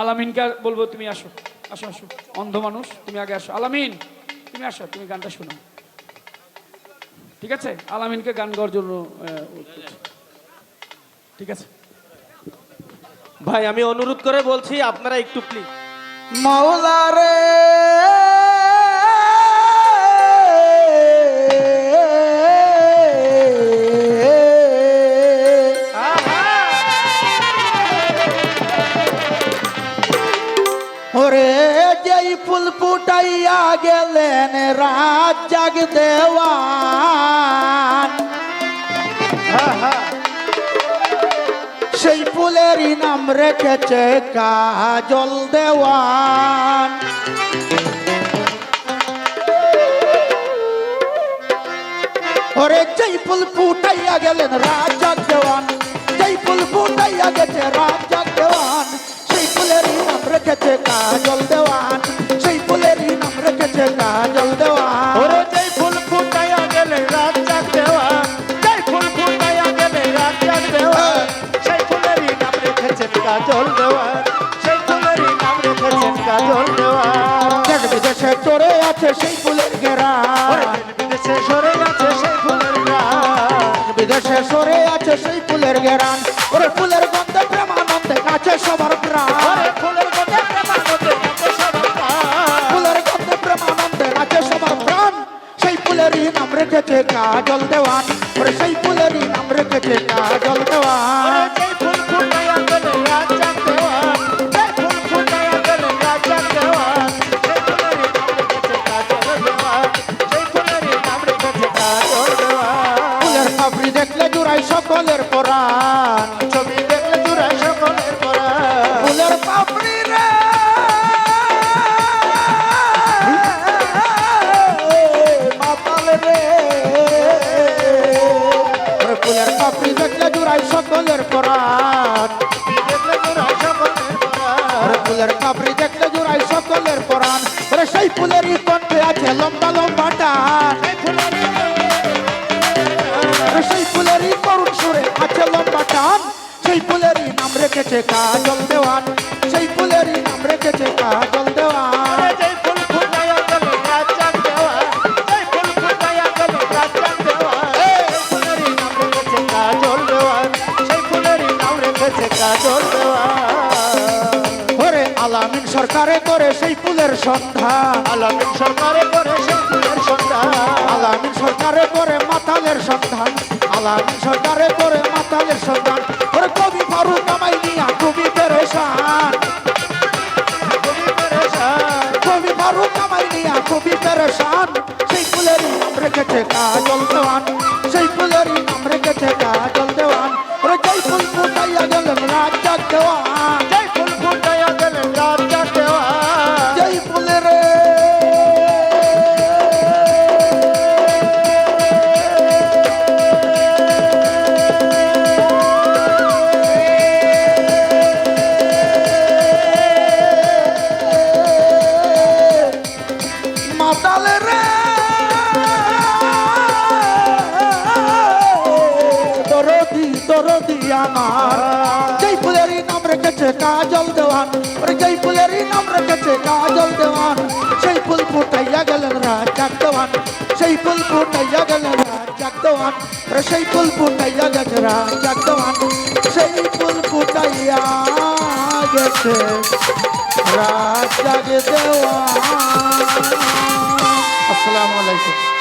আলামিনকে বলব তুমি আসো আসো আসো। অন্ধ মানুষ তুমি আগে আসো। আলামিন তুমি আসো তুমি গানটা শোনো। ঠিক আছে? আলামিনকে গান গাওয়ার জন্য। ঠিক আছে? ভাই আমি অনুরোধ করে বলছি আপনারা একটু প্লিজ মাওলা রে! ওরে যেই ফুল ফুটাইয়া গেলেন রাত জাগ দেওয়ান সেই ফুলেরই নাম রেখেছে কাজল দেওয়ান। ওরে যেই ফুল ফুটাইয়া গেলেন রাজাক কাজল দেওয়া সেই ফুলেরই নাম রেখেছেন কাজল দেওয়া দেশ বিদেশে চড়ে আছে সেই ফুলের গেরা বিদেশে সরে গেছে সেই ফুলের গাছ বিদেশে সরে আছে সেই ফুলের গেরান ওরে ফুলের গন্ধে প্রেমানন্দে কাছে সবার প্রাণ। ফুলের কথা প্রেমানন্দে কাছে সবার প্রাণ। ফুলের গন্ধে প্রেমানন্দে কাছে সবার প্রাণ। সেই ফুলেরই নাম রেখেছে কাজল দেওয়ান। ওরে সেই ফুলেরই নাম রেখেছে কাজল সকলের পরাণ ছবি দেখলে চূড়ায় সকলের পরা ফুলের পাপড়ি রে। মাতাল রে। ওরে ফুলের পাপড়ি দেখলে জুড়াই সকলের পরাণ ফুলের পাপড়ি দেখলে জুড়াই সকলের পরাণ সেই ফুলেরই কণ্ঠে আছে লম্বা লম্বা কাজল দেওয়ান সেই ফুলেরই নাম রেখেছে কাজল দেওয়ান। কাজল ওরে আলামিন সরকারে করে সেই ফুলের সন্ধান। আলামিন সরকারে করে সেই ফুলের সন্ধান। আলামিন সরকারে করে মাতালের কবি পেরেশান সেই ফুলেরই রেখেছে কাজল দেওয়ান, সেই ফুলেরই নাম রেখেছে কাজল দেওয়ান। ওরে যেই মাতালে রে। দরদি দরদি আমার। যেই ফুলেরই নাম রেখেছে কাজল দেওয়ান। ওরে যেই ফুলেরই নাম রেখেছে কাজল দেওয়ান। সেই ফুল ফুটাইয়া গেলেন রাজাক দেওয়ান। সেই ফুল ফুটাইয়া গেলেন রাজাক দেওয়ান। ওরে সেই ফুল ফুটাইয়া গেছে রাজাক দেওয়ান। সেই ফুল ফুটাইয়া গেছে। রাজাক দেওয়া আসসালামু আলাইকুম।